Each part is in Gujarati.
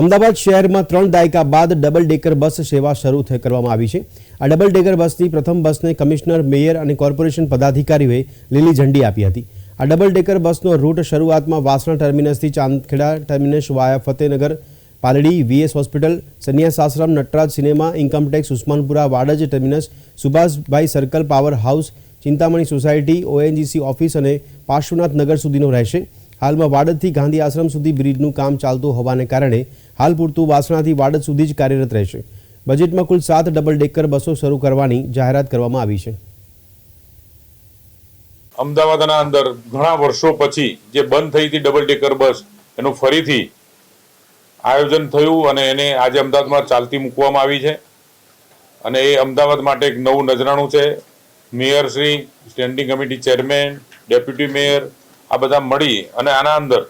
અમદાવાદ શહેરમાં ત્રણ દાયકા બાદ ડબલ ડેકર બસ સેવા શરૂ કરવામાં આવી છે. આ ડબલ ડેકર બસની પ્રથમ બસને કમિશનર, મેયર અને કોર્પોરેશન પદાધિકારીઓએ લીલી ઝંડી આપી હતી. આ ડબલ ડેકર બસનો રૂટ શરૂઆતમાં Vasna ટર્મિનસથી Chandkheda terminus via Fatehnagar, Paldi, VS hospital, Sanyas Ashram, Natraj cinema income tax Usmanpura, Vadaj terminus, Subhashbhai circle power house, Chintamani society, ONGC office અને પાર્શ્વનાથ નગર સુધીનો રહેશે. હાલમાં વાડજથી ગાંધી આશ્રમ સુધી બ્રિજનું કામ ચાલતું હોવાને કારણે હાલ પૂરતું વાસણાથી વાડજ સુધી જ કાર્યરત રહેશે. બજેટમાં કુલ સાત ડબલ ડેકર બસો શરૂ કરવાની જાહેરાત કરવામાં આવી છે. અમદાવાદના અંદર ઘણા વર્ષો પછી જે બંધ થઈ હતી ડબલ ડેકર બસ, એનું ફરીથી આયોજન થયું અને એને આજે અમદાવાદમાં ચાલતી મૂકવામાં આવી છે. અને એ અમદાવાદ માટે એક નવું નજરાણું છે. Mayor Shri, standing committee chairman, deputy mayor, આ બધા મળી અને આના અંદર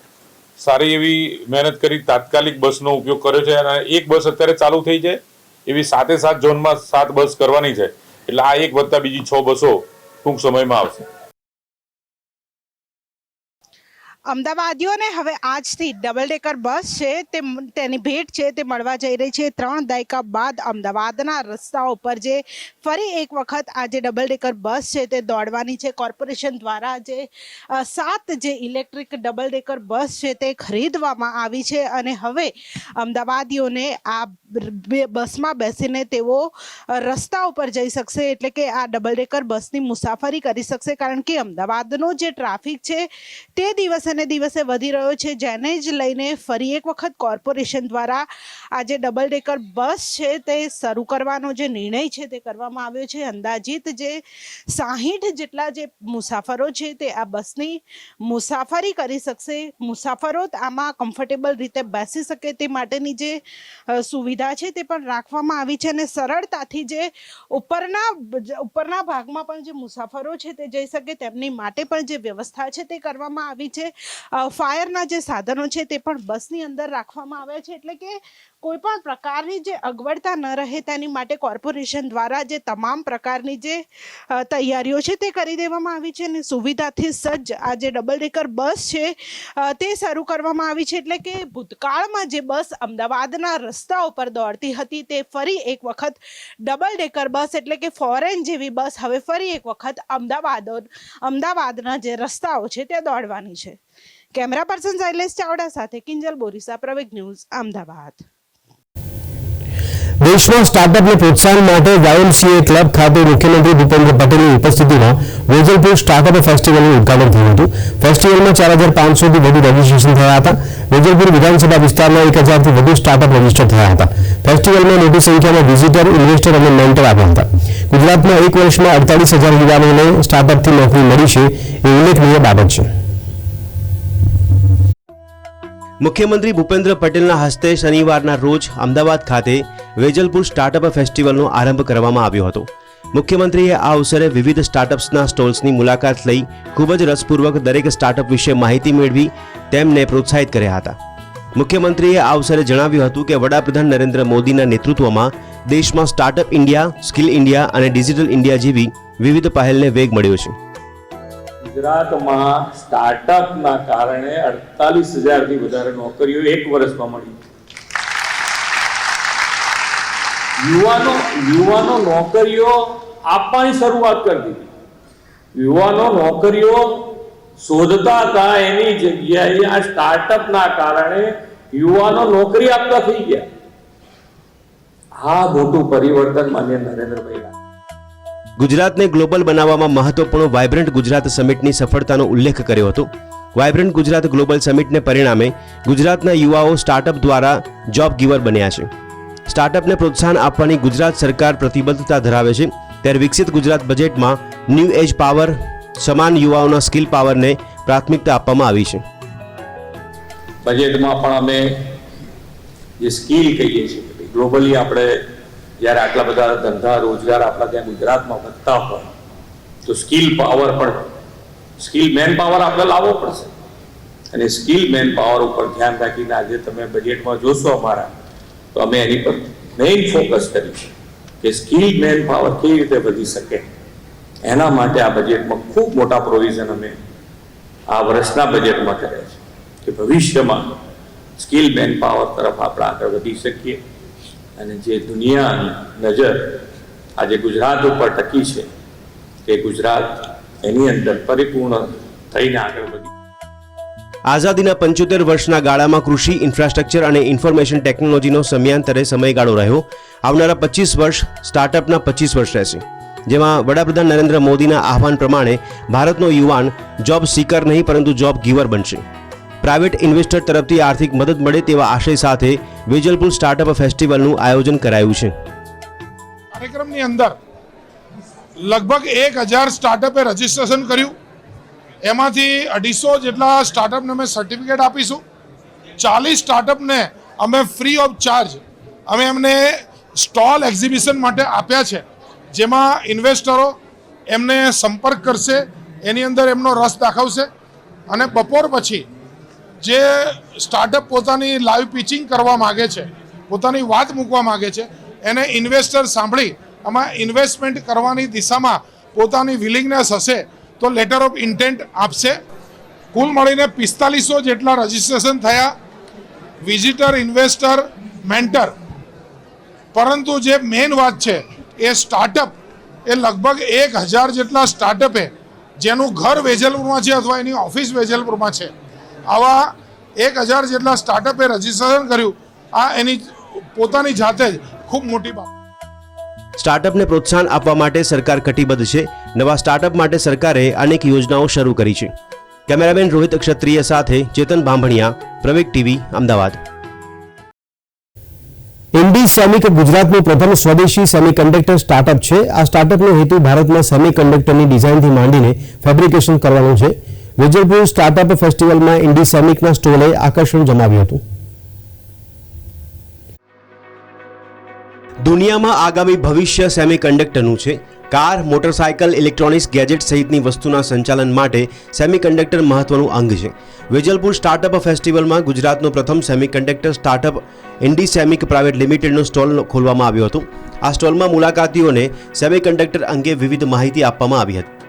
સારી એવી મહેનત કરી, તાત્કાલિક બસનો ઉપયોગ કર્યો છે અને એક બસ અત્યારે ચાલુ થઈ છે. એવી સાતે સાત ઝોનમાં સાત બસ કરવાની છે. એટલે આ એક વત્તા બીજી છ બસો ટૂંક સમયમાં આવશે. અમદાવાદીઓને હવે આજથી ડબલ ડેકર બસ છે, તે તેની ભેટ છે, તે મળવા જઈ રહી છે. ત્રણ દાયકા બાદ અમદાવાદના રસ્તાઓ પર જે ફરી એક વખત આ જે ડબલ ડેકર બસ છે, તે દોડવાની છે. કોર્પોરેશન દ્વારા જે સાત જે ઇલેક્ટ્રિક ડબલ ડેકર બસ છે, તે ખરીદવામાં આવી છે અને હવે અમદાવાદીઓને આ બસમાં બેસીને તેઓ રસ્તા ઉપર જઈ શકશે એટલે કે આ ડબલ ડેકર બસની મુસાફરી કરી શકશે. કારણ કે અમદાવાદનો જે ટ્રાફિક છે, તે દિવસે ને દિવસે વધી રહ્યો છે, જેને જ લઈને ફરી એક વખત કોર્પોરેશન દ્વારા આ જે ડબલ ડેકર બસ છે તે શરૂ કરવાનો જે નિર્ણય છે તે કરવામાં આવ્યો છે. અંદાજિત જે સાહીઠ જેટલા જે મુસાફરો છે તે આ બસની મુસાફરી કરી શકશે. મુસાફરો આમાં કમ્ફર્ટેબલ રીતે બેસી શકે તે માટેની જે સુવિધા છે તે પણ રાખવામાં આવી છે અને સરળતાથી જે ઉપરના ઉપરના ભાગમાં પણ જે મુસાફરો છે તે જઈ શકે તેમની માટે પણ જે વ્યવસ્થા છે તે કરવામાં આવી છે. ફાયરના જે સાધનો છે તે પણ બસની અંદર રાખવામાં આવ્યા છે. એટલે કે કોઈ પણ પ્રકારની જે અગવડતા ન રહે તેની માટે કોર્પોરેશન દ્વારા જે તમામ પ્રકારની જે તૈયારીઓ છે તે કરી દેવામાં આવી છે અને સુવિધાથી સજ્જ આ જે ડબલ ડેકર બસ છે તે શરૂ કરવામાં આવી છે. એટલે કે ભૂતકાળમાં જે બસ અમદાવાદના રસ્તા ઉપર દોડતી હતી તે ફરી એક વખત ડબલ ડેકર બસ એટલે કે ફોરેન જેવી બસ હવે ફરી એક વખત અમદાવાદ, અમદાવાદના જે રસ્તાઓ છે તે દોડવાની છે. કેમેરા પર્સન શૈલેષ ચાવડા સાથે કિંજલ બોરીસા પ્રવેગ ન્યૂઝ અમદાવાદ. દેશમાં સ્ટાર્ટઅપને પ્રોત્સાહન માટે વાયએમસીએ ક્લબ ખાતે મુખ્યમંત્રી ભૂપેન્દ્ર પટેલની ઉપસ્થિતિમાં વેજલપુર સ્ટાર્ટઅપ ફેસ્ટિવલનું ઉદઘાટન થયું હતું. ફેસ્ટિવલમાં ચાર હજાર પાંચસોથી વધુ રજીસ્ટ્રેશન થયા હતા. વેજલપુર વિધાનસભા વિસ્તારમાં એક હજારથી વધુ સ્ટાર્ટઅપ રજિસ્ટર થયા હતા. ફેસ્ટિવલમાં મોટી સંખ્યામાં વિઝિટર, ઇન્વેસ્ટર અને મેન્ટર આવ્યા હતા. ગુજરાતમાં એક વર્ષમાં અડતાલીસ હજાર યુવાનોને સ્ટાર્ટઅપથી નોકરી મળી છે, એ ઉલ્લેખનીય બાબત છે. મુખ્યમંત્રી ભૂપેન્દ્ર પટેલના હસ્તે શનિવારના રોજ અમદાવાદ ખાતે વેજલપુર સ્ટાર્ટઅપ ફેસ્ટિવલનો આરંભ કરવામાં આવ્યો હતો. મુખ્યમંત્રીએ આ અવસરે વિવિધ સ્ટાર્ટઅપ્સના સ્ટોલ્સની મુલાકાત લઈ ખૂબ જ રસપૂર્વક દરેક સ્ટાર્ટઅપ વિશે માહિતી મેળવી તેમને પ્રોત્સાહિત કર્યા હતા. મુખ્યમંત્રીએ આ અવસરે જણાવ્યું હતું કે વડાપ્રધાન નરેન્દ્ર મોદીના નેતૃત્વમાં દેશમાં સ્ટાર્ટઅપ ઇન્ડિયા, સ્કિલ ઇન્ડિયા અને ડિજિટલ ઇન્ડિયા જેવી વિવિધ પહેલને વેગ મળ્યો છે. ગુજરાતમાં સ્ટાર્ટઅપના કારણે અડતાલીસ હજારથી વધારે નોકરીઓ એક વર્ષમાં મળી યુવાનો યુવાનો નોકરીઓ આપવાની શરૂઆત કરી દીધી યુવાનો નોકરીઓ શોધતા હતા એની જગ્યાએ આ સ્ટાર્ટઅપના કારણે યુવાનો નોકરી આપતા થઈ ગયા આ મોટું પરિવર્તન માન્ય નરેન્દ્રભાઈ. ગુજરાતને ગ્લોબલ બનાવવામાં મહત્વપૂર્ણ વાયબ્રન્ટ ગુજરાત સમિટની સફળતાનો ઉલ્લેખ કર્યો હતો. વાયબ્રન્ટ ગુજરાત ગ્લોબલ સમિટને પરિણામે ગુજરાતના યુવાઓ સ્ટાર્ટઅપ દ્વારા જોબ ગીવર બન્યા છે. સ્ટાર્ટઅપને પ્રોત્સાહન આપવાની ગુજરાત સરકાર પ્રતિબદ્ધતા ધરાવે છે. ત્યારે વિકસિત ગુજરાત બજેટમાં ન્યૂ એજ પાવર, સમાન યુવાઓના સ્કિલ પાવરને પ્રાથમિકતા આપવામાં આવી છે. બજેટમાં પણ અમે જે સ્કિલ કહીએ છીએ, ગ્લોબલી આપણે જ્યારે આટલા બધા ધંધા, રોજગાર આપણા ત્યાં ગુજરાતમાં વધતા હોય, તો સ્કિલ પાવર પણ, સ્કિલ મેન પાવર આપણે લાવવો પડશે. અને સ્કિલ મેન પાવર ઉપર ધ્યાન રાખીને આજે તમે બજેટમાં જોશો અમારા, તો અમે એની પર મેઇન ફોકસ કરીશું કે સ્કિલ મેન પાવર કેવી રીતે વધી શકે. એના માટે આ બજેટમાં ખૂબ મોટા પ્રોવિઝન અમે આ વર્ષના બજેટમાં કર્યા છે કે ભવિષ્યમાં સ્કિલ મેન પાવર તરફ આપણે આગળ વધી શકીએ. અને જે દુનિયાની નજર આજે ગુજરાત ઉપર ટકી છે તે ગુજરાત એની અંદર પરિપૂર્ણ થઈને આગળ વધી. આઝાદીના પંચોતેર વર્ષના ગાળામાં કૃષિ ઇન્ફ્રાસ્ટ્રક્ચર અને ઇન્ફોર્મેશન ટેકનોલોજીનો સમયાંતરે સમયગાળો રહ્યો. આવનારા પચીસ વર્ષ સ્ટાર્ટઅપના પચીસ વર્ષ રહેશે. જેમાં વડાપ્રધાન નરેન્દ્ર મોદીના આહવાન પ્રમાણે ભારતનો યુવાન જોબ સીકર નહીં, પરંતુ જોબ ગીવર બનશે. પ્રાઇવેટ ઇન્વેસ્ટર તરફથી આર્થિક મદદ મળે તેવા આશય સાથે વેજલપુર સ્ટાર્ટઅપ ફેસ્ટિવલનું આયોજન કરાયું છે. કાર્યક્રમની અંદર લગભગ એક હજાર સ્ટાર્ટઅપે રજીસ્ટ્રેશન કર્યું. એમાંથી અઢીસો જેટલા સ્ટાર્ટઅપને અમે સર્ટિફિકેટ આપીશું. ચાલીસ સ્ટાર્ટઅપને અમે ફ્રી ઓફ ચાર્જ અમે એમને સ્ટોલ એક્ઝિબિશન માટે આપ્યા છે. જેમાં ઇન્વેસ્ટરો એમને સંપર્ક કરશે, એની અંદર એમનો રસ દાખવશે અને બપોર પછી જે સ્ટાર્ટઅપ પોતાની લાઈવ પિચિંગ કરવા માગે છે, પોતાની વાત મૂકવા માગે છે, એને ઇન્વેસ્ટર સાંભળી, આમાં ઇન્વેસ્ટમેન્ટ કરવાની દિશામાં પોતાની વિલિંગનેસ હશે, તો લેટર ઓફ ઇન્ટેન્ટ આપશે. કુલ મળીને પિસ્તાલીસો જેટલા રજીસ્ટ્રેશન થયા. વિઝિટર ઇન્વેસ્ટર મેન્ટર પરંતુ જે મેઇન વાત છે, એ સ્ટાર્ટઅપ એ લગભગ એક હજાર જેટલા સ્ટાર્ટઅપે જેનું ઘર વેજલપુરમાં છે અથવા એની ઓફિસ વેજલપુરમાં છે. આવા એક હજાર જેટલા સ્ટાર્ટઅપે રજીસ્ટ્રેશન કર્યું. આ એની પોતાની જાતે જ ખૂબ મોટી બાબત. સ્ટાર્ટઅપને પ્રોત્સાહન આપવા માટે સરકાર કટિબદ્ધ છે. નવા સ્ટાર્ટઅપ માટે સરકારે અનેક યોજનાઓ શરૂ કરી છે. કેમેરામેન રોહિત ક્ષત્રિય સાથે ચેતન બાંભણિયા પ્રવેક ટીવી અમદાવાદ. ઇન્ડી સેમિક ગુજરાતનું પ્રથમ સ્વદેશી સેમિકન્ડક્ટર સ્ટાર્ટઅપ છે. આ સ્ટાર્ટઅપનો હેતુ ભારતમાં સેમિકન્ડક્ટરની ડિઝાઇનથી માંડીને ફેબ્રિકેશન કરવાનો છે. વેજલપુર સ્ટાર્ટઅપ ફેસ્ટિવલમાં ઇન્ડી સેમિકના સ્ટોલે આકર્ષણ જમાવ્યું હતું. દુનિયામાં આગામી ભવિષ્ય સેમિકન્ડક્ટરનું છે. કાર, મોટરસાયકલ, ઇલેક્ટ્રોનિક્સ, ગેજેટ સહિતની વસ્તુના સંચાલન માટે સેમિકન્ડક્ટર મહત્વનું અંગ છે. વેજલપુર સ્ટાર્ટઅપ ફેસ્ટિવલમાં ગુજરાતનો પ્રથમ semiconductor startup Indie Semic private લિમિટેડનો stall ખોલવામાં આવ્યો હતો. આ સ્ટોલમાં મુલાકાતીઓને સેમિકન્ડક્ટર અંગે વિવિધ માહિતી આપવામાં આવી હતી.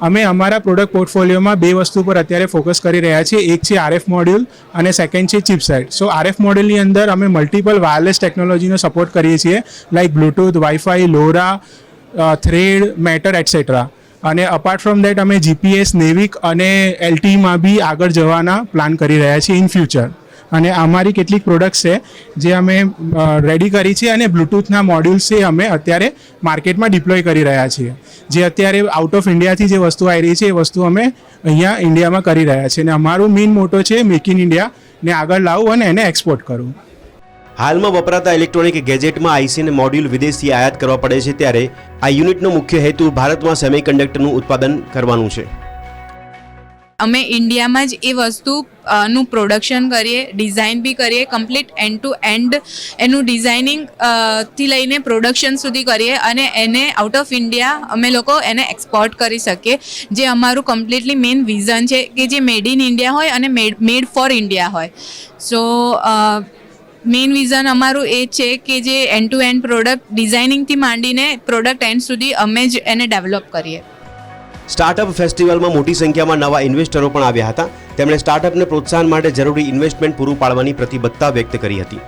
અમે અમારા પ્રોડક્ટ પોર્ટફોલિયોમાં બે વસ્તુ પર અત્યારે ફોકસ કરી રહ્યા છીએ. એક છે આરએફ મોડ્યુલ અને સેકન્ડ છે ચિપસેટ સો આરએફ મોડ્યુલની અંદર અમે મલ્ટિપલ વાયરલેસ ટેકનોલોજીનો સપોર્ટ કરીએ છીએ like Bluetooth WiFi LoRa thread matter etcetera અને અપાર્ટ ફ્રોમ દેટ અમે જીપીએસ નેવિક અને એલટીમાં બી આગળ જવાના પ્લાન કરી રહ્યા છીએ ઇન ફ્યુચર અને અમારી કેટલીક પ્રોડક્ટ્સ છે, જે અમે રેડી કરી છે અને બ્લૂટૂથના મોડ્યુલ્સ છે અમે અત્યારે માર્કેટમાં ડિપ્લોય કરી રહ્યા છીએ. જે અત્યારે આઉટ ઓફ ઇન્ડિયાથી જે વસ્તુ આવી રહી છે, એ વસ્તુ અમે અહીંયા ઇન્ડિયામાં કરી રહ્યા છીએ. અને અમારું મેઇન મોટો છે મેક ઇન ઇન્ડિયાને આગળ લાવવું અને એને એક્સપોર્ટ કરવું હાલમાં વપરાતા ઇલેક્ટ્રોનિક ગેજેટમાં આઈસી અને મોડ્યુલ વિદેશથી આયાત કરવા પડે છે ત્યારે આ યુનિટનો મુખ્ય હેતુ ભારતમાં સેમિકન્ડક્ટરનું ઉત્પાદન કરવાનું છે. અમે ઇન્ડિયામાં જ એ વસ્તુ નું પ્રોડક્શન કરીએ ડિઝાઇન બી કરીએ કમ્પ્લીટ એન્ડ ટુ એન્ડ એનું ડિઝાઇનિંગથી લઈને પ્રોડક્શન સુધી કરીએ અને એને આઉટ ઓફ ઇન્ડિયા અમે લોકો એને એક્સપોર્ટ કરી શકીએ. જે અમારું કમ્પ્લીટલી મેઇન વિઝન છે કે જે મેડ ઇન ઇન્ડિયા હોય અને મેડ મેડ ફોર ઇન્ડિયા હોય. સો મેઇન વિઝન અમારું એ છે કે જે એન્ડ ટુ એન્ડ પ્રોડક્ટ ડિઝાઇનિંગથી માંડીને પ્રોડક્ટ એન્ડ સુધી અમે જ એને ડેવલપ કરીએ. સ્ટાર્ટઅપ ફેસ્ટિવલમાં મોટી સંખ્યામાં નવા ઇન્વેસ્ટરો પણ આવ્યા હતા. તેમણે સ્ટાર્ટઅપને પ્રોત્સાહન માટે જરૂરી ઇન્વેસ્ટમેન્ટ પૂરું પાડવાની પ્રતિબદ્ધતા વ્યક્ત કરી હતી.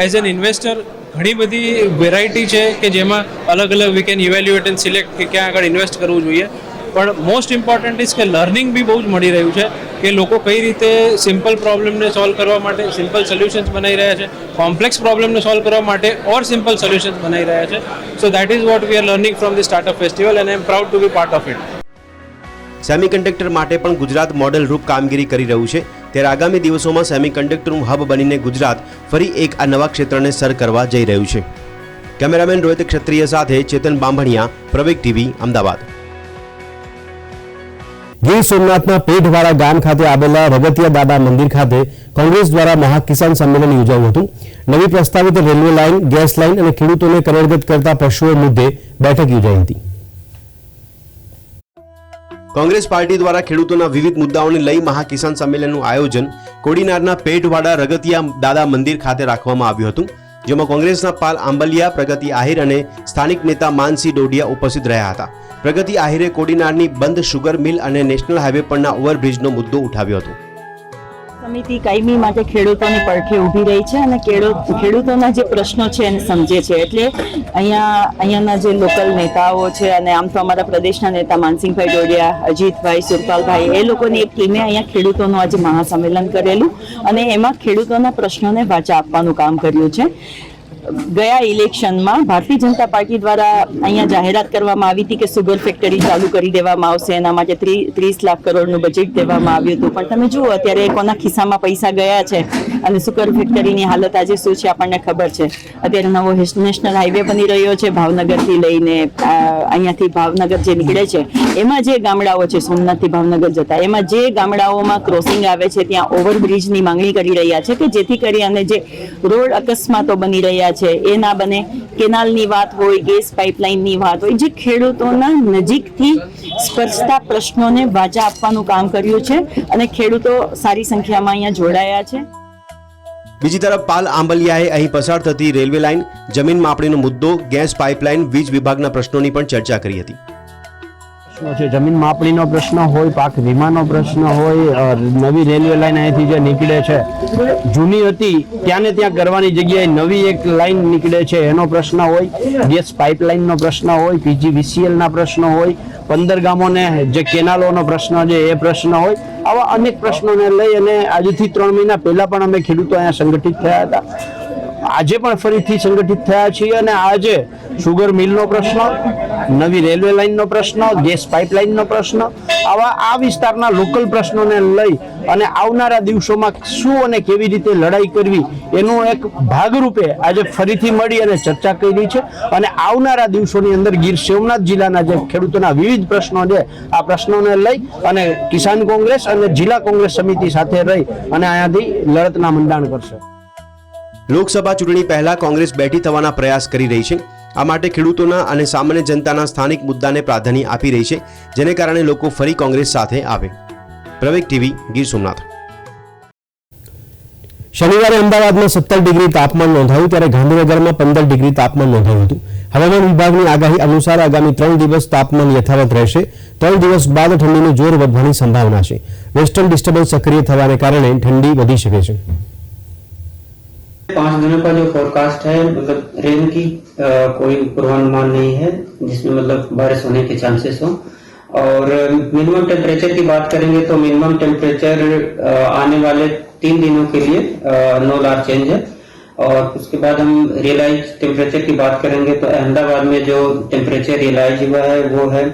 એઝ એન ઇન્વેસ્ટર ઘણી બધી વેરાયટી છે કે જેમાં અલગ અલગ we can evaluate and select કે ક્યાં આગળ ઇન્વેસ્ટ કરવું જોઈએ. પણ મોસ્ટ ઇમ્પોર્ટન્ટ ઇઝ કે લર્નિંગ બી બહુ જ મળી રહ્યું છે. કે લોકો કઈ રીતે સિમ્પલ પ્રોબ્લેમને સોલ્વ કરવા માટે સિમ્પલ સોલ્યુશન્સ બનાવી રહ્યા છે કોમ્પ્લેક્સ પ્રોબ્લેમને સોલ્વ કરવા માટે ઓર સિમ્પલ સોલ્યુશન્સ બનાવી રહ્યા છે. So that is what we are learning from the startup festival and I am proud to be part of it semiconductor માટે પણ ગુજરાત મોડેલ રૂપ કામગીરી કરી રહ્યું છે. ત્યારે આગામી દિવસોમાં સેમિકન્ડક્ટરનું હબ બનીને ગુજરાત ફરી એક આ નવા ક્ષેત્રને સર કરવા જઈ રહ્યું છે. કેમેરામેન રોહિત ક્ષત્રિય સાથે ચેતન બાંભણિયા, પ્રવેગ ટીવી, અમદાવાદ. ગીર સોમનાથના પેઢવાડા ગામ ખાતે આવેલા રગતિયા દાદા મંદિર ખાતે કોંગ્રેસ દ્વારા મહાકિસાન સંમેલન યોજાયું હતું. નવી પ્રસ્તાવિત રેલવે લાઇન, ગેસ લાઇન અને ખેડૂતોને કરોડગત કરતા પશુઓ મુદ્દે બેઠક યોજાઈ હતી. કોંગ્રેસ પાર્ટી દ્વારા ખેડૂતોના વિવિધ મુદ્દાઓને લઈ મહાકિસાન સંમેલનનું આયોજન કોડીનારના પેઢવાડા રગતિયા દાદા મંદિર ખાતે રાખવામાં આવ્યું હતું, જેમાં કોંગ્રેસના પાલ આંબલિયા, પ્રગતિ આહિર અને સ્થાનિક નેતા માનસી ડોડિયા ઉપસ્થિત રહ્યા હતા. પ્રગતિ આહિરે કોડીનારની બંધ શુગર મિલ અને નેશનલ હાઈવે પરના ઓવરબ્રિજનો મુદ્દો ઉઠાવ્યો હતો. સમિતિ કાયમી માટે ખેડૂતોની પડખે ઊભી રહી છે અને ખેડૂત ખેડૂતોના જે પ્રશ્નો છે એને સમજે છે. એટલે અહીંયા, અહીંયાના જે લોકલ નેતાઓ છે અને આમ તો અમારા પ્રદેશના નેતા માનસિંહભાઈ ડોડિયા, અજીતભાઈ, સુરપાલભાઈ, એ લોકોની એક ટીમે અહીંયા ખેડૂતોનું આજે મહાસંમેલન કરેલું અને એમાં ખેડૂતોના પ્રશ્નોને વાચા આપવાનું કામ કર્યું છે. ગયા ઇલેક્શનમાં ભારતીય જનતા પાર્ટી દ્વારા અહીંયા જાહેરાત કરવામાં આવી હતી કે સુગર ફેક્ટરી ચાલુ કરી દેવામાં આવશે. એના માટે ત્રી- ત્રીસ લાખ કરોડનું બજેટ દેવામાં આવ્યું હતું. પણ તમે જુઓ, અત્યારે કોના ખિસ્સામાં પૈસા ગયા છે અને સુગર ફેક્ટરીની હાલત આજે શું છે આપણને ખબર છે. અત્યારે નવો નેશનલ હાઈવે બની રહ્યો છે ભાવનગરથી લઈને અહીંયાથી ભાવનગર જે નીકળે છે, એમાં જે ગામડાઓ છે, સોમનાથથી ભાવનગર જતા, એમાં જે ગામડાઓમાં ક્રોસિંગ આવે છે, ત્યાં ઓવરબ્રિજની માંગણી કરી રહ્યા છે કે જેથી કરી અને જે રોડ અકસ્માતો બની રહ્યા છે. એ ના બને કેનાલની વાત હોય, ગેસ પાઇપલાઇનની વાત હોય, જે ખેડૂતોના નજીકથી સ્પર્શતા પ્રશ્નોને વાચા આપવાનું કામ કર્યું છે અને ખેડૂતો સારી સંખ્યામાં અહીંયા જોડાયા છે. બીજી તરફ પાલ આંબલિયાએ અહીં પસાર થતી રેલવે લાઇન જમીન માપણીનો મુદ્દો, ગેસ પાઇપલાઇન, વીજ વિભાગના પ્રશ્નોની પણ ચર્ચા કરી હતી. પ્રશ્નો છે? જમીન માપણીનો પ્રશ્ન હોય, પાક વીમાનો પ્રશ્ન હોય નવી રેલવે લાઈન અહીંથી જે નીકળે છે, જૂની હતી ત્યાં ને ત્યાં કરવાની જગ્યાએ નવી એક લાઈન નીકળે છે એનો પ્રશ્ન હોય, ગેસ પાઇપલાઇનનો પ્રશ્ન હોય પીજી વીસીએલના પ્રશ્નો હોય, પંદર ગામોને જે કેનાલોનો પ્રશ્ન છે એ પ્રશ્ન હોય, આવા અનેક પ્રશ્નોને લઈ અને આજથી ત્રણ મહિના પહેલા પણ અમે ખેડૂતો અહીંયા સંગઠિત થયા હતા. આજે પણ ફરીથી સંગઠિત થયા છીએ અને આજે સુગર મિલનો પ્રશ્ન નવી રેલવે લાઇનનો પ્રશ્ન, ગેસ પાઇપલાઇનનો પ્રશ્ન, આવા આ વિસ્તારના લોકલ પ્રશ્નોને લઈ અને આવનારા દિવસોમાં શું અને કેવી રીતે લડાઈ કરવી એનું એક ભાગરૂપે આજે ફરીથી મળી અને ચર્ચા કરી છે. અને આવનારા દિવસોની અંદર ગીર સોમનાથ જિલ્લાના જે ખેડૂતોના વિવિધ પ્રશ્નો છે, આ પ્રશ્નોને લઈ અને કિસાન કોંગ્રેસ અને જિલ્લા કોંગ્રેસ સમિતિ સાથે રહી અને અહીંયાથી લડતના મંડાણ કરશે. લોકસભા ચૂંટણી પહેલા કોંગ્રેસ બેઠી થવાના પ્રયાસ કરી રહી છે. આ માટે ખેડૂતોના અને સામાન્ય જનતાના સ્થાનિક મુદ્દાને પ્રાધાન્ય આપી રહી છે, જેને કારણે લોકો ફરી કોંગ્રેસ સાથે આવે. પ્રવેક ટીવી, ગીર સોમનાથ. શનિવારે અમદાવાદમાં સત્તર ડિગ્રી તાપમાન નોંધાયું, ત્યારે ગાંધીનગરમાં પંદર ડિગ્રી તાપમાન નોંધાયું હતું. હવામાન વિભાગની આગાહી અનુસાર આગામી ત્રણ દિવસ તાપમાન યથાવત રહેશે. ત્રણ દિવસ બાદ ઠંડીનું જોર વધવાની સંભાવના છે. વેસ્ટર્ન ડિસ્ટર્બન્સ સક્રિય થવાને કારણે ઠંડી વધી શકે છે. पाँच दिनों का जो फोरकास्ट है मतलब रेन की अ, कोई पूर्वानुमान नहीं है जिसमें मतलब बारिश होने के चांसेस हो। और मिनिमम टेम्परेचर की बात करेंगे तो मिनिमम टेम्परेचर आने वाले तीन दिनों के लिए नो लार चेंज है। और उसके बाद हम रियलाइज़ टेम्परेचर की बात करेंगे तो अहमदाबाद में जो टेम्परेचर रियलाइज़ हुआ है वो है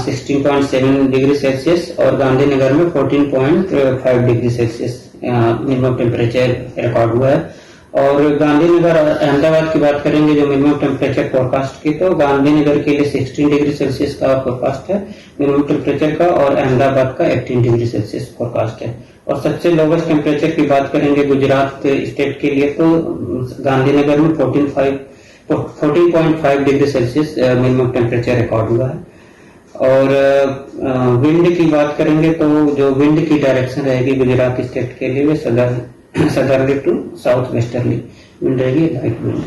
sixteen point seven degree Celsius और गांधीनगर में fourteen point five degree Celsius minimum temperature record हुआ है। और गांधीनगर अहमदाबाद की बात करेंगे, जो मिनिमम टेम्परेचर फोरकास्ट की तो गांधीनगर के लिए 16 डिग्री सेल्सियस का फोरकास्ट है मिनिमम टेम्परेचर का, और अहमदाबाद का 18 डिग्री सेल्सियस फोरकास्ट है। और सबसे लोवेस्ट टेम्परेचर की बात करेंगे गुजरात स्टेट के लिए तो गांधीनगर में 14.5 14.5 degree Celsius minimum temperature record हुआ है। और विंड की बात करेंगे तो जो विंड की डायरेक्शन रहेगी गुजरात स्टेट के लिए, वो सदर southerly to south westerly wind रहेगी लाइट विंड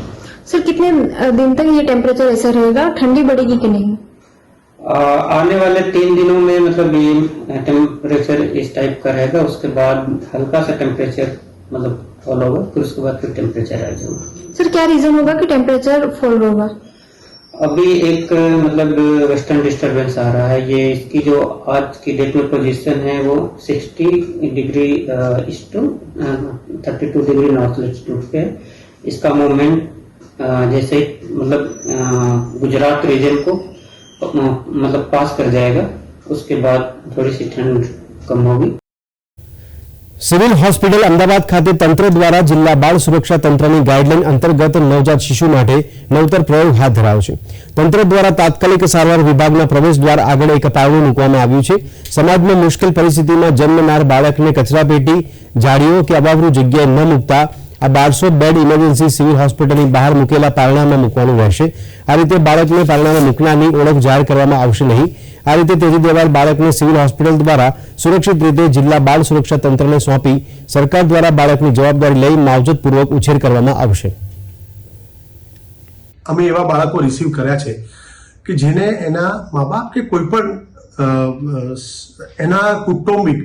सर कितने दिन तक ये टेम्परेचर ऐसा रहेगा? ठंडी बढ़ेगी कि नहीं? आ, आने वाले तीन दिनों में मतलब ये टेम्परेचर इस टाइप का रहेगा उसके बाद हल्का सा टेम्परेचर मतलब फॉल होगा फिर उसके बाद फिर टेम्परेचर राइज होगा। सर क्या रीजन होगा कि टेम्परेचर फॉल होगा अभी एक मतलब वेस्टर्न डिस्टरबेंस आ रहा है। ये इसकी जो आज की डेट में पोजीशन है वो 60 degree east to thirty two degree north latitude पे इसका मूवमेंट जैसे मतलब गुजरात रीजन को मतलब पास कर जाएगा, उसके बाद थोड़ी सी ठंड कम होगी। સિવિલ હોસ્પિટલ અમદાવાદ ખાતે તંત્ર દ્વારા જિલ્લા બાળ સુરક્ષા તંત્રની ગાઈડલાઈન અંતર્ગત નવજાત શિશુ માટે નવતર પ્રયોગ હાથ ધરાયો છે. તંત્ર દ્વારા તાત્કાલિક સારવાર વિભાગના પ્રવેશ દ્વાર આગળ એક પાવડું મૂકવામાં આવ્યું છે. સમાજમાં મુશ્કેલ પરિસ્થિતિમાં જન્મનાર બાળકને કચરાપેટી જાળીઓ કે અભાવરૂ જગ્યાએ ન મૂકતા આ બારસો બેડ ઇમરજન્સી સિવિલ હોસ્પિટલની બહાર મૂકેલા પારણામાં મૂકવાનું રહેશે. આ રીતે બાળકને પારણામાં મૂકનારની ઓળખ જાહેર કરવામાં આવશે નહીં. આ રીતે દેવાલ બાળકને સિવિલ હોસ્પિટલ દ્વારા સુરક્ષિત રીતે જિલ્લા બાળ સુરક્ષા તંત્રને સોંપી સરકાર દ્વારા બાળકની જવાબદારી લઈ માવજતપૂર્વક ઉછેર કરવામાં આવશે. અમે એવા બાળકો રિસીવ કર્યા છે કે જેને એના મા બાપ કે કોઈ પણ એના કુટુંબિક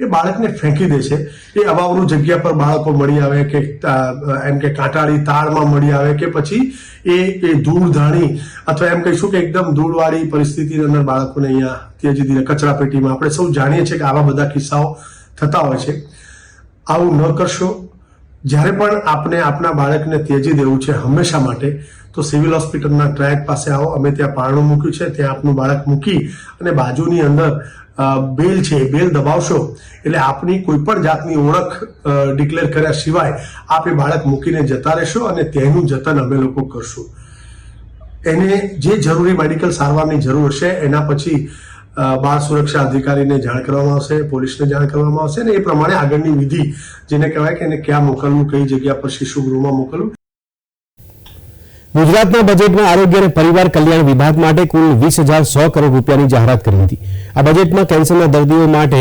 એ બાળકને ફેંકી દે છે. એ અવાવરું જગ્યા પર બાળકો મળી આવે કે એમ કે કાંટાળી તાળમાં મળી આવે કે પછી એ એ ધૂળધાણી અથવા એમ કહીશું કે એકદમ ધૂળવાળી પરિસ્થિતિની અંદર બાળકોને અહીંયા ધીરે ધીરે કચરા પેટીમાં આપણે સૌ જાણીએ છીએ કે આવા બધા કિસ્સાઓ થતા હોય છે. આવું ન કરશો. જ્યારે પણ આપને આપના બાળકને ત્યજી દેવું છે હંમેશા માટે તો સિવિલ હોસ્પિટલના ટ્રેક પાસે આવો. અમે ત્યાં પારણું મૂક્યું છે, ત્યાં આપનું બાળક મૂકી અને બાજુની અંદર બેલ છે બેલ દબાવશો. એટલે આપની કોઈ પણ જાતની ઓળખ ડિક્લેર કર્યા સિવાય આપ એ બાળક મૂકીને જતા રહેશો અને તેનું જતન અમે લોકો કરશું. એને જે જરૂરી મેડિકલ સારવારની જરૂર હશે, એના પછી બાળ સુરક્ષા અધિકારીને જાણ કરવામાં આવશે, પોલીસને જાણ કરવામાં આવશે અને એ પ્રમાણે આગળની વિધિ, જેને કહેવાય કે એને ક્યાં મોકલવું, કઈ જગ્યા પર શિશુ ગૃહમાં મોકલવું ગુજરાતના બજેટમાં આરોગ્ય અને પરિવાર કલ્યાણ વિભાગ માટે કુલ વીસ હજાર સો કરોડ રૂપિયાની જાહેરાત કરી હતી. આ બજેટમાં કેન્સરના દર્દીઓ માટે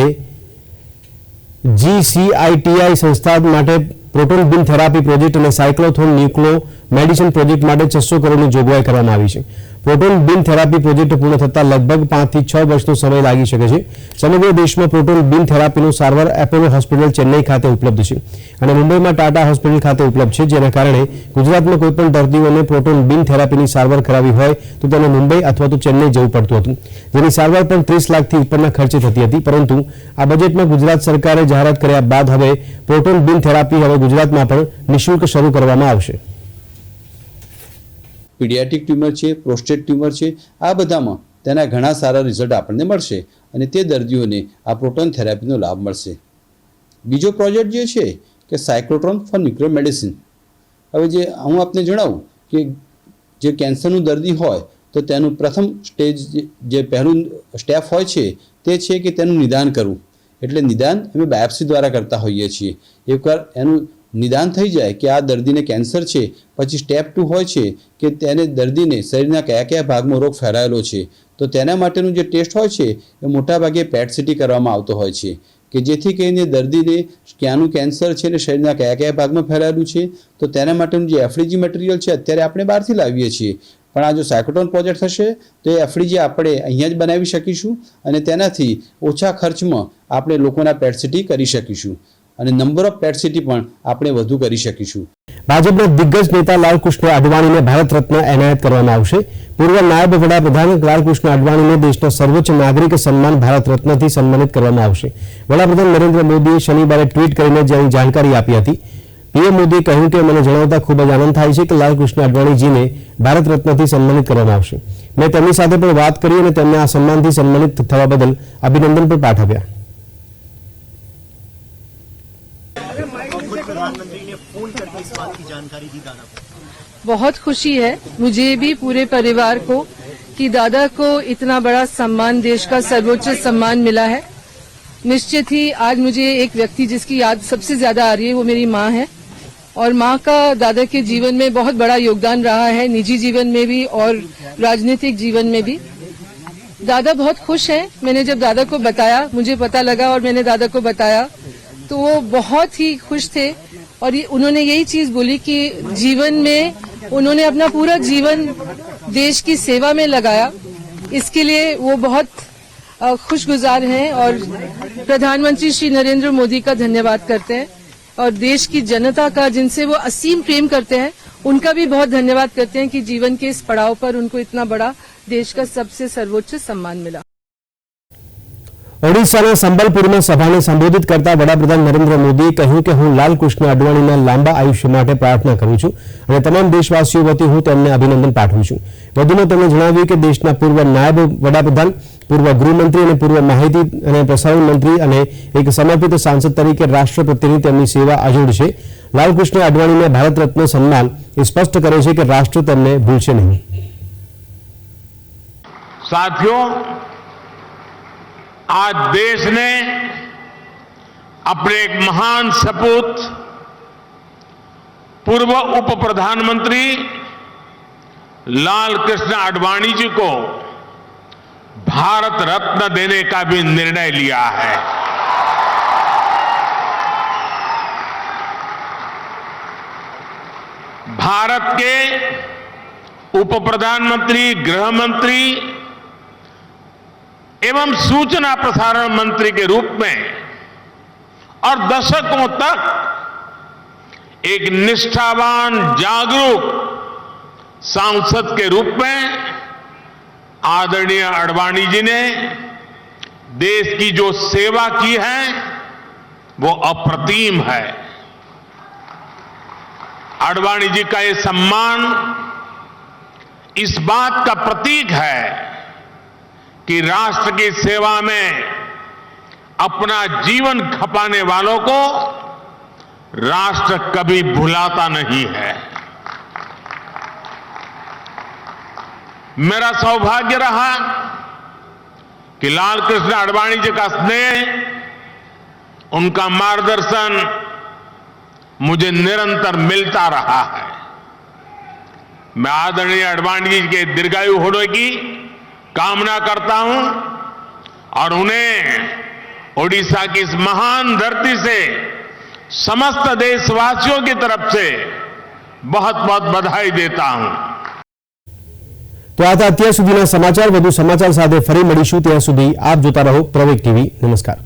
જીસીઆઈટીઆઈ સંસ્થા માટે પ્રોટોન બીન થેરાપી પ્રોજેક્ટ અને સાયક્લોથોન ન્યુક્લો મેડિસિન પ્રોજેક્ટ માટે છસો કરોડની જોગવાઈ કરવામાં આવી છે. પ્રોટોન બિન થેરાપી પ્રોજેક્ટ પૂર્ણ થતાં લગભગ પાંચથી છ વર્ષનો સમય લાગી શકે છે. સમગ્ર દેશમાં પ્રોટોન બિન થેરાપીનું સારવાર એપોલો હોસ્પિટલ ચેન્નઈ ખાતે ઉપલબ્ધ છે અને મુંબઈમાં ટાટા હોસ્પિટલ ખાતે ઉપલબ્ધ છે, જેના કારણે ગુજરાતમાં કોઈપણ દર્દીઓને પ્રોટોન બિન થેરાપીની સારવાર કરાવી હોય તો તેને મુંબઈ અથવા તો ચેન્નઈ જવું પડતું હતું. જેની સારવાર પણ ત્રીસ લાખથી ઉપરના ખર્ચે થતી હતી, પરંતુ આ બજેટમાં ગુજરાત સરકારે જાહેરાત કર્યા બાદ હવે પ્રોટોન બિન થેરાપી હવે ગુજરાતમાં પણ નિઃશુલ્ક શરૂ કરવામાં આવશે. પીડિયાટિક ટ્યુમર છે, પ્રોસ્ટેટ ટ્યુમર છે, આ બધામાં તેના ઘણા સારા રિઝલ્ટ આપણને મળશે અને તે દર્દીઓને આ પ્રોટોન થેરાપીનો લાભ મળશે. બીજો પ્રોજેક્ટ જે છે કે સાયક્લોટ્રોન ફોર ન્યુક્લિયર મેડિસિન હવે જે હું આપને જણાવું કે જે કેન્સરનું દર્દી હોય તો તેનું પ્રથમ સ્ટેજ જે- પહેલું સ્ટેપ હોય છે તે છે કે તેનું નિદાન કરવું. એટલે નિદાન અમે બાયોપ્સી દ્વારા કરતા હોઈએ છીએ. એકવાર એનું નિદાન થઈ જાય કે આ દર્દીને કેન્સર છે, પછી સ્ટેપ ટુ હોય છે કે તેને દર્દીને શરીરના કયા કયા ભાગમાં રોગ ફેલાયેલો છે, તો તેના માટેનું જે ટેસ્ટ હોય છે, એ મોટાભાગે પેટ સિટી કરવામાં આવતો હોય છે, કે જેથી કરીને દર્દીને ક્યાંનું કેન્સર છે ને શરીરના કયા કયા ભાગમાં ફેલાયેલું છે, તો તેના માટેનું જે એફડીજી મટીરિયલ છે, અત્યારે આપણે બહારથી લાવીએ છીએ. પણ આ જો સાયકોટોન પ્રોજેક્ટ થશે, તો એ એફડીજી આપણે અહીંયા જ બનાવી શકીશું અને તેનાથી ઓછા ખર્ચમાં આપણે લોકોના પેટ સિટી કરી શકીશું. અને નંબર ઓફ પેટ સિટી પણ આપણે વધુ કરી શકીશું. ભાજપના દિગ્ગજ નેતા લાલકૃષ્ણ અડવાણીને ભારત રત્ન એનાયત કરવામાં આવશે. પૂર્વ નાયબ વડાપ્રધાન લાલકૃષ્ણ અડવાણીને દેશના સર્વોચ્ચ નાગરિક સન્માન ભારત રત્નથી સન્માનિત કરવામાં આવશે. વડાપ્રધાન નરેન્દ્ર મોદીએ શનિવારે ટ્વીટ કરીને જેની જાણકારી આપી હતી. પીએમ મોદીએ કહ્યું કે મને જણાવતા ખૂબ જ આનંદ થાય છે કે લાલકૃષ્ણ અડવાણીજીને ભારત રત્નથી સન્માનિત કરવામાં આવશે. મેં તેમની સાથે પણ વાત કરી અને તેમને આ સન્માનથી સન્માનિત થવા બદલ અભિનંદન પણ પાઠવ્યા. बहुत खुशी है मुझे भी पूरे परिवार को कि दादा को इतना बड़ा सम्मान देश का सर्वोच्च सम्मान मिला है। निश्चित ही आज मुझे एक व्यक्ति जिसकी याद सबसे ज़्यादा आ रही है वो मेरी माँ है। और माँ का दादा के जीवन में बहुत बड़ा योगदान रहा है निजी जीवन में भी और राजनीतिक जीवन में भी। दादा बहुत खुश हैं। मैंने जब दादा को बताया मुझे पता लगा और मैंने दादा को बताया तो वो बहुत ही खुश थे। और ये, उन्होंने यही चीज़ बोली कि जीवन में उन्होंने अपना पूरा जीवन देश की सेवा में लगाया। इसके लिए वो बहुत खुशगुजार हैं और प्रधानमंत्री श्री नरेंद्र मोदी का धन्यवाद करते हैं। और देश की जनता का, जिनसे वो असीम प्रेम करते हैं, उनका भी बहुत धन्यवाद करते हैं कि जीवन के इस पड़ाव पर उनको इतना बड़ा देश का सबसे सर्वोच्च सम्मान मिला। ઓડિશાના સંબલપુરમાં સભાને સંબોધિત કરતા વડાપ્રધાન નરેન્દ્ર મોદીએ કહ્યું કે હું લાલકૃષ્ણ અડવાણીના લાંબા આયુષ્ય માટે પ્રાર્થના કરું છું અને તમામ દેશવાસીઓ વતી હું તેમને અભિનંદન પાઠવું છું. વધુમાં તેમણે જણાવ્યું કે દેશના પૂર્વ નાયબ વડાપ્રધાન, પૂર્વ ગૃહમંત્રી અને પૂર્વ માહિતી અને પ્રસારણ મંત્રી અને એક સમર્પિત સાંસદ તરીકે રાષ્ટ્ર પ્રત્યેની તેમની સેવા અજોડ છે. લાલકૃષ્ણ અડવાણીને ભારત રત્ન સન્માન એ સ્પષ્ટ કરે છે કે રાષ્ટ્ર તેમને ભૂલશે નહીં. સાથીઓ आज देश ने अपने एक महान सपूत, पूर्व उप प्रधानमंत्री लाल कृष्ण आडवाणी जी को भारत रत्न देने का भी निर्णय लिया है। भारत के उप प्रधानमंत्री गृह मंत्री एवं सूचना प्रसारण मंत्री के रूप में और दशकों तक एक निष्ठावान, जागरूक सांसद के रूप में आदरणीय अडवाणी जी ने देश की जो सेवा की है, वो अप्रतिम है। अडवाणी जी का ये सम्मान इस बात का प्रतीक है कि राष्ट्र की सेवा में अपना जीवन खपाने वालों को राष्ट्र कभी भुलाता नहीं है। मेरा सौभाग्य रहा कि लाल कृष्ण अडवाणी जी का स्नेह, उनका मार्गदर्शन मुझे निरंतर मिलता रहा है। मैं आदरणीय अडवाणी जी के दीर्घायु होने की कामना करता हूं और उन्हें ओडिशा की इस महान धरती से समस्त देशवासियों की तरफ से बहुत बहुत बधाई देता हूं તો આ હતા અત્યાર સુધીના સમાચાર વધુ સમાચાર સાથે ફરી મળીશું ત્યાં સુધી આપ જોતા રહો પ્રવેગ ટીવી નમસ્કાર